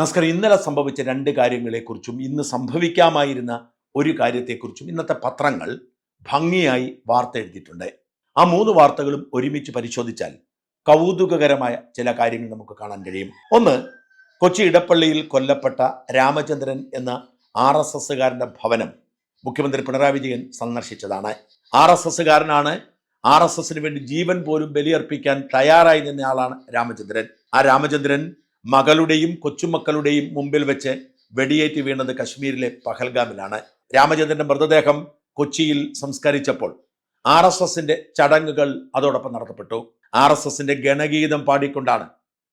നമസ്കാരം ഇന്നലെ സംഭവിച്ച രണ്ട് കാര്യങ്ങളെക്കുറിച്ചും ഇന്ന് സംഭവിക്കാമായിരുന്ന ഒരു കാര്യത്തെക്കുറിച്ചും ഇന്നത്തെ പത്രങ്ങൾ ഭംഗിയായി വാർത്ത എഴുതിയിട്ടുണ്ട്. ആ മൂന്ന് വാർത്തകളും ഒരുമിച്ച് പരിശോധിച്ചാൽ കൗതുകകരമായ ചില കാര്യങ്ങൾ നമുക്ക് കാണാൻ കഴിയും. ഒന്ന് കൊച്ചി ഇടപ്പള്ളിയിൽ കൊല്ലപ്പെട്ട രാമചന്ദ്രൻ എന്ന ആർ എസ് എസ്സുകാരന്റെ ഭവനം മുഖ്യമന്ത്രി പിണറായി വിജയൻ സന്ദർശിച്ചതാണ്. ആർ എസ് എസ്സുകാരനാണ്. ആർ എസ് എസിന് വേണ്ടി ജീവൻ പോലും ബലിയർപ്പിക്കാൻ തയ്യാറായി നിന്നയാളാണ് രാമചന്ദ്രൻ. ആ രാമചന്ദ്രൻ മകളുടെയും കൊച്ചുമക്കളുടെയും മുമ്പിൽ വെച്ച് വെടിയേറ്റ് വീണത് കശ്മീരിലെ പഹൽഗാമിലാണ്. രാമചന്ദ്രന്റെ മൃതദേഹം കൊച്ചിയിൽ സംസ്കരിച്ചപ്പോൾ ആർ എസ് എസിന്റെ ചടങ്ങുകൾ അതോടൊപ്പം നടത്തപ്പെട്ടു. ആർ എസ് എസിന്റെ ഗണഗീതം പാടിക്കൊണ്ടാണ്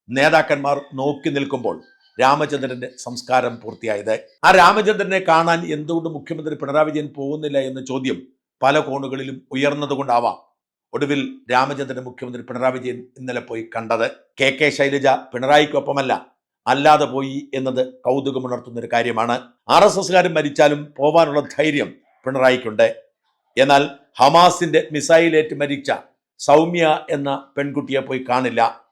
നേതാക്കന്മാർ നോക്കി നിൽക്കുമ്പോൾ രാമചന്ദ്രന്റെ സംസ്കാരം പൂർത്തിയായത്. ആ രാമചന്ദ്രനെ കാണാൻ എന്തുകൊണ്ട് മുഖ്യമന്ത്രി പിണറായി വിജയൻ പോകുന്നില്ല എന്ന ചോദ്യം പല കോണുകളിലും ഉയർന്നതുകൊണ്ടാവാം. ഒടുവിൽ രാമചന്ദ്രൻ മുഖ്യമന്ത്രി പിണറായി വിജയൻ ഇന്നലെ പോയി കണ്ടത് കെ കെ ശൈലജ പിണറായിക്കൊപ്പമല്ല അല്ലാതെ പോയി എന്നത് കൗതുകമുണർത്തുന്ന ഒരു കാര്യമാണ്. ആർ എസ് എസ്കാരും മരിച്ചാലും പോവാനുള്ള ധൈര്യം പിണറായിക്കുണ്ട്. എന്നാൽ ഹമാസിന്റെ മിസൈലേറ്റ് മരിച്ച സൗമ്യ എന്ന പെൺകുട്ടിയെ പോയി കാണില്ല.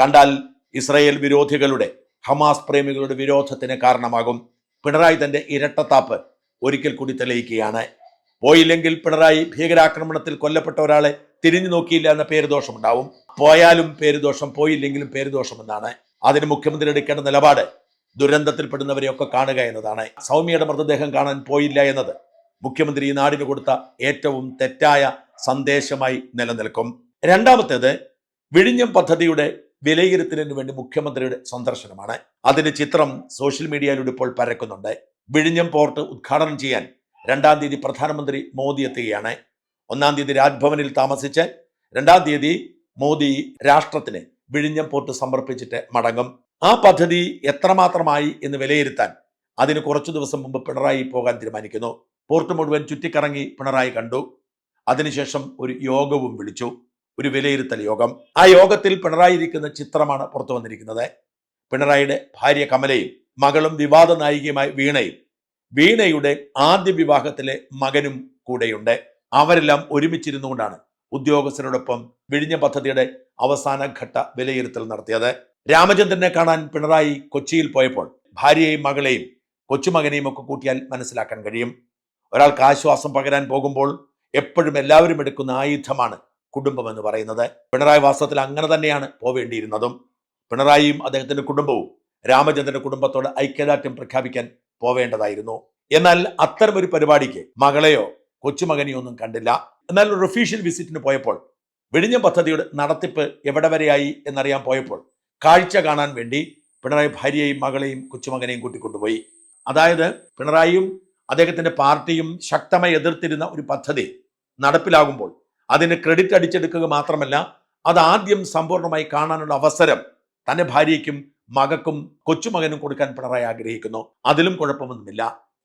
കണ്ടാൽ ഇസ്രയേൽ വിരോധികളുടെ ഹമാസ് പ്രേമികളുടെ വിരോധത്തിന് കാരണമാകും. പിണറായി തന്റെ ഇരട്ടത്താപ്പ് ഒരിക്കൽ കൂടി തെളിയിക്കുകയാണ്. പോയില്ലെങ്കിൽ പിണറായി ഭീകരാക്രമണത്തിൽ കൊല്ലപ്പെട്ട ഒരാളെ തിരിഞ്ഞു നോക്കിയില്ല എന്ന പേര് ദോഷമുണ്ടാവും. പോയാലും പേര് ദോഷം പോയില്ലെങ്കിലും പേര് എന്നാണ് അതിന് മുഖ്യമന്ത്രി എടുക്കേണ്ട നിലപാട് ദുരന്തത്തിൽപ്പെടുന്നവരെയൊക്കെ കാണുക എന്നതാണ്. സൗമ്യയുടെ മൃതദേഹം കാണാൻ പോയില്ല എന്നത് മുഖ്യമന്ത്രി ഈ നാടിന് കൊടുത്ത ഏറ്റവും തെറ്റായ സന്ദേശമായി നിലനിൽക്കും. രണ്ടാമത്തേത് വിഴിഞ്ഞം പദ്ധതിയുടെ വിലയിരുത്തലിന് വേണ്ടി മുഖ്യമന്ത്രിയുടെ സന്ദർശനമാണ്. അതിന്റെ ചിത്രം സോഷ്യൽ മീഡിയയിലൂടെ ഇപ്പോൾ പരക്കുന്നുണ്ട്. വിഴിഞ്ഞം പോർട്ട് ഉദ്ഘാടനം ചെയ്യാൻ രണ്ടാം തീയതി പ്രധാനമന്ത്രി മോദി എത്തുകയാണ്. ഒന്നാം തീയതി രാജ്ഭവനിൽ താമസിച്ച് രണ്ടാം തീയതി മോദി രാഷ്ട്രത്തിന് വിഴിഞ്ഞം പോർട്ട് സമർപ്പിച്ചിട്ട് മടങ്ങും. ആ പദ്ധതി എത്രമാത്രമായി എന്ന് വിലയിരുത്താൻ അതിന് കുറച്ചു ദിവസം മുമ്പ് പിണറായി പോകാൻ തീരുമാനിക്കുന്നു. പോർട്ട് മുഴുവൻ ചുറ്റിക്കറങ്ങി പിണറായി കണ്ടു. അതിനുശേഷം ഒരു യോഗവും വിളിച്ചു. ഒരു വിലയിരുത്തൽ യോഗം. ആ യോഗത്തിൽ പിണറായി ഇരിക്കുന്ന ചിത്രമാണ് പുറത്തു വന്നിരിക്കുന്നത്. പിണറായിയുടെ ഭാര്യ കമലയും മകളും വിവാദ നായികയുമായി വീണയും വീണയുടെ ആദ്യ വിവാഹത്തിലെ മകനും കൂടെയുണ്ട്. അവരെല്ലാം ഒരുമിച്ചിരുന്നു കൊണ്ടാണ് ഉദ്യോഗസ്ഥരോടൊപ്പം വിഴിഞ്ഞ പദ്ധതിയുടെ അവസാന ഘട്ട വിലയിരുത്തൽ നടത്തിയത്. രാമചന്ദ്രനെ കാണാൻ പിണറായി കൊച്ചിയിൽ പോയപ്പോൾ ഭാര്യയെയും മകളെയും കൊച്ചുമകനെയും ഒക്കെ കൂട്ടിയാൽ മനസ്സിലാക്കാൻ കഴിയും. ഒരാൾക്ക് ആശ്വാസം പകരാൻ പോകുമ്പോൾ എപ്പോഴും എല്ലാവരും എടുക്കുന്ന ആയുധമാണ് കുടുംബം എന്ന് പറയുന്നത്. പിണറായി വാസ്തവത്തിൽ അങ്ങനെ തന്നെയാണ് പോവേണ്ടിയിരുന്നതും. പിണറായിയും അദ്ദേഹത്തിന്റെ കുടുംബവും രാമചന്ദ്രന്റെ കുടുംബത്തോട് ഐക്യദാർഢ്യം പ്രഖ്യാപിക്കാൻ പോവേണ്ടതായിരുന്നു. എന്നാൽ അത്തരമൊരു പരിപാടിക്ക് മകളെയോ കൊച്ചുമകനെയോ ഒന്നും കണ്ടില്ല. എന്നാൽ ഒരു ഒഫീഷ്യൽ വിസിറ്റിന് പോയപ്പോൾ വെടിഞ്ഞ പദ്ധതിയുടെ നടത്തിപ്പ് എവിടെ വരെയായി എന്നറിയാൻ പോയപ്പോൾ കാഴ്ച കാണാൻ വേണ്ടി പിണറായി ഭാര്യയെയും മകളെയും കൊച്ചുമകനെയും കൂട്ടിക്കൊണ്ടുപോയി. അതായത് പിണറായിയും അദ്ദേഹത്തിന്റെ പാർട്ടിയും ശക്തമായി എതിർത്തിരുന്ന ഒരു പദ്ധതി നടപ്പിലാകുമ്പോൾ അതിന് ക്രെഡിറ്റ് അടിച്ചെടുക്കുക മാത്രമല്ല അത് ആദ്യം സമ്പൂർണമായി കാണാനുള്ള അവസരം തന്റെ ഭാര്യയ്ക്കും മകക്കും കൊച്ചുമകനും കൊടുക്കാൻ പിണറായി ആഗ്രഹിക്കുന്നു. അതിലും കുഴപ്പമൊന്നുമില്ല.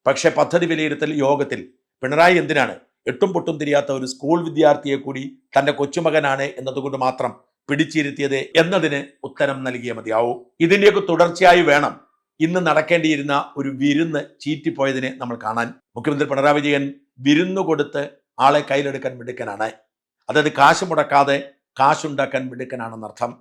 പക്ഷേ പദ്ധതി വിലയിരുത്തൽ യോഗത്തിൽ പിണറായി എന്തിനാണ് എട്ടും പൊട്ടും തിരിയാത്ത ഒരു സ്കൂൾ വിദ്യാർത്ഥിയെ കൂടി തന്റെ കൊച്ചുമകനാണ് എന്നതുകൊണ്ട് മാത്രം പിടിച്ചിരുത്തിയത് എന്നതിന് ഉത്തരം നൽകിയ മതിയാവൂ. ഇതിന്റെയൊക്കെ തുടർച്ചയായി വേണം ഇന്ന് നടക്കേണ്ടിയിരുന്ന ഒരു വിരുന്ന് ചീറ്റിപ്പോയതിനെ നമ്മൾ കാണാൻ. മുഖ്യമന്ത്രി പിണറായി വിജയൻ വിരുന്ന് കൊടുത്ത് ആളെ കയ്യിലെടുക്കാൻ മിടുക്കനാണ്. അതായത് കാശ് മുടക്കാതെ കാശുണ്ടാക്കാൻ മിടുക്കനാണെന്നർത്ഥം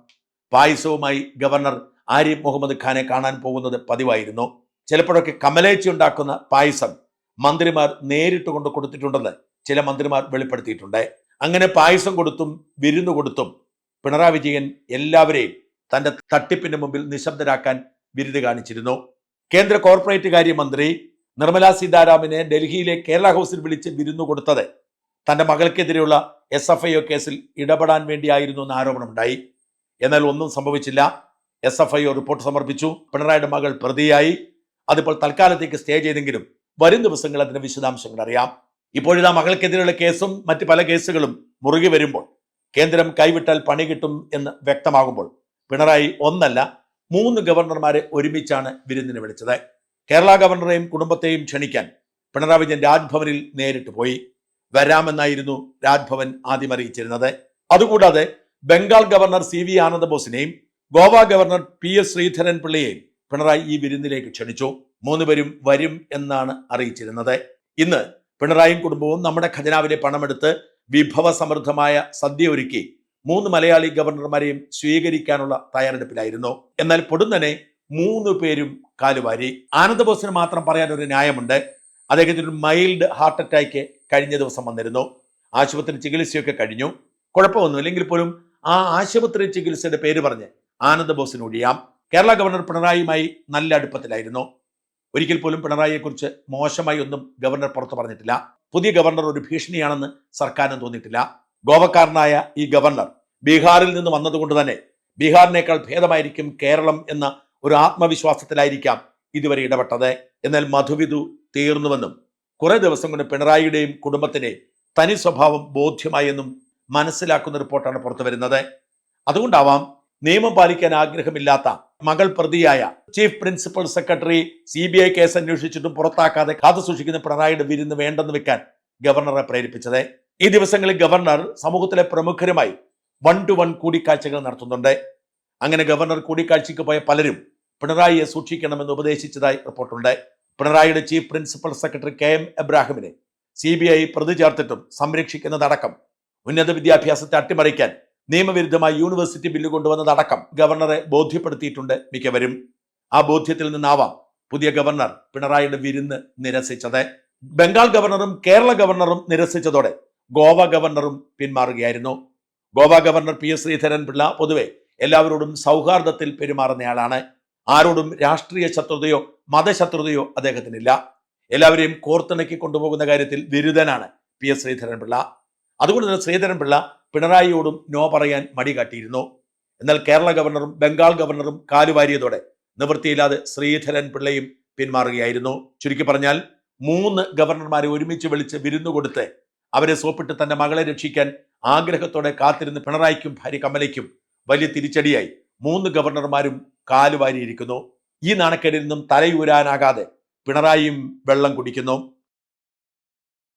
പായസവുമായി ഗവർണർ ആരിഫ് മുഹമ്മദ് ഖാനെ കാണാൻ പോകുന്നത് പതിവായിരുന്നു. ചിലപ്പോഴൊക്കെ കമലേച്ചി ഉണ്ടാക്കുന്ന പായസം മന്ത്രിമാർ നേരിട്ട് കൊണ്ട് കൊടുത്തിട്ടുണ്ടെന്ന് ചില മന്ത്രിമാർ വെളിപ്പെടുത്തിയിട്ടുണ്ട്. അങ്ങനെ പായസം കൊടുത്തും വിരുന്ന് കൊടുത്തും പിണറായി വിജയൻ എല്ലാവരെയും തന്റെ തട്ടിപ്പിന് മുമ്പിൽ നിശബ്ദരാക്കാൻ വിരുത് കാണിച്ചിരുന്നു. കേന്ദ്ര കോർപ്പറേറ്റ് കാര്യമന്ത്രി നിർമ്മല സീതാരാമനെ ഡൽഹിയിലെ കേരള ഹൗസിൽ വിളിച്ച് വിരുന്നു കൊടുത്തത് തന്റെ മകൾക്കെതിരെയുള്ള എസ് എഫ് ഐ ഒ കേസിൽ ഇടപെടാൻ വേണ്ടിയായിരുന്നു എന്ന് ആരോപണമുണ്ടായി. എന്നാൽ ഒന്നും സംഭവിച്ചില്ല. S F I O report സമർപ്പിച്ചു. പിണറായിയുടെ മകൾ പ്രതിയായി. അതിപ്പോൾ തൽക്കാലത്തേക്ക് സ്റ്റേ ചെയ്തെങ്കിലും വരും ദിവസങ്ങൾ അതിന്റെ വിശദാംശങ്ങൾ അറിയാം. ഇപ്പോഴിതാ മകൾക്കെതിരെയുള്ള കേസും മറ്റ് പല കേസുകളും മുറുകി വരുമ്പോൾ കേന്ദ്രം കൈവിട്ടാൽ പണി കിട്ടും എന്ന് വ്യക്തമാകുമ്പോൾ പിണറായി ഒന്നല്ല മൂന്ന് ഗവർണർമാരെ ഒരുമിച്ചാണ് വിരുന്നിന് വിളിച്ചത്. കേരള ഗവർണറെയും കുടുംബത്തെയും ക്ഷണിക്കാൻ പിണറായി വിജയൻ രാജ്ഭവനിൽ നേരിട്ട് പോയി. വരാമെന്നായിരുന്നു രാജ്ഭവൻ ആദ്യം അറിയിച്ചിരുന്നത്. അതുകൂടാതെ Bengal governor C V ആനന്ദബോസിനെയും Goa governor P S Sreedharan പിള്ളയെയും Pinarayi ഈ വിരുന്നിലേക്ക് ക്ഷണിച്ചു. മൂന്നുപേരും വരും എന്നാണ് അറിയിച്ചിരുന്നത്. ഇന്ന് പിണറായിയും കുടുംബവും നമ്മുടെ ഖജനാവിലെ പണമെടുത്ത് വിഭവസമൃദ്ധമായ സദ്യ ഒരുക്കി മൂന്ന് മലയാളി ഗവർണർമാരെയും സ്വീകരിക്കാനുള്ള തയ്യാറെടുപ്പിലായിരുന്നു. എന്നാൽ പൊടുന്നനെ മൂന്ന് പേരും കാലുവാരി. ആനന്ദബോസിന് മാത്രം പറയാൻ ഒരു ന്യായമുണ്ട്. അദ്ദേഹത്തിന് ഒരു മൈൽഡ് ഹാർട്ട് അറ്റാക്ക് കഴിഞ്ഞ ദിവസം വന്നിരുന്നു. ആശുപത്രി ചികിത്സയൊക്കെ കഴിഞ്ഞു. കുഴപ്പമൊന്നുമില്ല എങ്കിൽ പോലും ആ ആശുപത്രി ചികിത്സയുടെ പേര് പറഞ്ഞ് ആനന്ദ ബോസിന് ഒഴിയാം കേരള ഗവർണർ പിണറായിയുമായി നല്ല അടുപ്പത്തിലായിരുന്നു. ഒരിക്കൽ പോലും പിണറായിയെക്കുറിച്ച് മോശമായി ഒന്നും ഗവർണർ പുറത്തു പറഞ്ഞിട്ടില്ല. പുതിയ ഗവർണർ ഒരു ഭീഷണിയാണെന്ന് സർക്കാരിന് തോന്നിയിട്ടില്ല. ഗോവക്കാരനായ ഈ ഗവർണർ ബീഹാറിൽ നിന്ന് വന്നതുകൊണ്ട് തന്നെ ബീഹാറിനേക്കാൾ ഭേദമായിരിക്കും കേരളം എന്ന ഒരു ആത്മവിശ്വാസത്തിലായിരിക്കാം ഇതുവരെ ഇടപെട്ടത്. എന്നാൽ മധുവിധു തീർന്നുവെന്നും കുറെ ദിവസം കൊണ്ട് പിണറായിയുടെയും കുടുംബത്തിന്റെയും തനി സ്വഭാവം ബോധ്യമായെന്നും മനസ്സിലാക്കുന്ന റിപ്പോർട്ടാണ് പുറത്തു വരുന്നത് അതുകൊണ്ടാവാം നിയമം പാലിക്കാൻ ആഗ്രഹമില്ലാത്ത മകൾ പ്രതിയായ chief principal secretary C B I case അന്വേഷിച്ചിട്ടും പുറത്താക്കാതെ കാത്തു സൂക്ഷിക്കുന്ന പിണറായിയുടെ വിരുന്ന് വേണ്ടെന്ന് വെക്കാൻ ഗവർണറെ പ്രേരിപ്പിച്ചത്. ഈ ദിവസങ്ങളിൽ ഗവർണർ സമൂഹത്തിലെ പ്രമുഖരുമായി വൺ ടു വൺ കൂടിക്കാഴ്ചകൾ നടത്തുന്നുണ്ട്. അങ്ങനെ ഗവർണർ കൂടിക്കാഴ്ചയ്ക്ക് പോയ പലരും പിണറായിയെ സൂക്ഷിക്കണമെന്ന് ഉപദേശിച്ചതായി റിപ്പോർട്ടുണ്ട്. പിണറായിയുടെ chief principal secretary K M എബ്രാഹിമിനെ C B I പ്രതി ചേർത്തിട്ടും സംരക്ഷിക്കുന്നതടക്കം ഉന്നത വിദ്യാഭ്യാസത്തെ അട്ടിമറിക്കാൻ നിയമവിരുദ്ധമായി യൂണിവേഴ്സിറ്റി ബില്ല് കൊണ്ടുവന്നതടക്കം ഗവർണറെ ബോധ്യപ്പെടുത്തിയിട്ടുണ്ട് മിക്കവരും. ആ ബോധ്യത്തിൽ നിന്നാവാം പുതിയ ഗവർണർ പിണറായിയുടെ വിരുന്ന് നിരസിച്ചത്. ബംഗാൾ ഗവർണറും കേരള ഗവർണറും നിരസിച്ചതോടെ ഗോവ ഗവർണറും പിന്മാറുകയായിരുന്നു. Goa governor P S Sreedharan Pillai പൊതുവെ എല്ലാവരോടും സൗഹാർദ്ദത്തിൽ പെരുമാറുന്നയാളാണ്. ആരോടും രാഷ്ട്രീയ ശത്രുതയോ മതശത്രുതയോ അദ്ദേഹത്തിനില്ല. എല്ലാവരെയും കോർത്തിണക്കി കൊണ്ടുപോകുന്ന കാര്യത്തിൽ വിരുദ്ധനാണ് പി എസ് ശ്രീധരൻപിള്ള. അതുകൊണ്ട് തന്നെ ശ്രീധരൻപിള്ള പിണറായിയോടും നോ പറയാൻ മടി കാട്ടിയിരുന്നു. എന്നാൽ കേരള ഗവർണറും ബംഗാൾ ഗവർണറും കാലുവാരിയതോടെ നിവൃത്തിയില്ലാതെ ശ്രീധരൻ പിള്ളയും പിന്മാറുകയായിരുന്നു. ചുരുക്കി പറഞ്ഞാൽ മൂന്ന് ഗവർണർമാരെ ഒരുമിച്ച് വിളിച്ച് വിരുന്നു കൊടുത്ത് അവരെ സോപ്പിട്ട് തന്റെ മകളെ രക്ഷിക്കാൻ ആഗ്രഹത്തോടെ കാത്തിരുന്ന് പിണറായിക്കും ഭാര്യ കമലയ്ക്കും വലിയ തിരിച്ചടിയായി മൂന്ന് ഗവർണർമാരും കാലുവാരിയിരിക്കുന്നു ഈ നാണക്കേടിൽ നിന്നും തലയൂരാനാകാതെ പിണറായിയും വെള്ളം കുടിക്കുന്നു.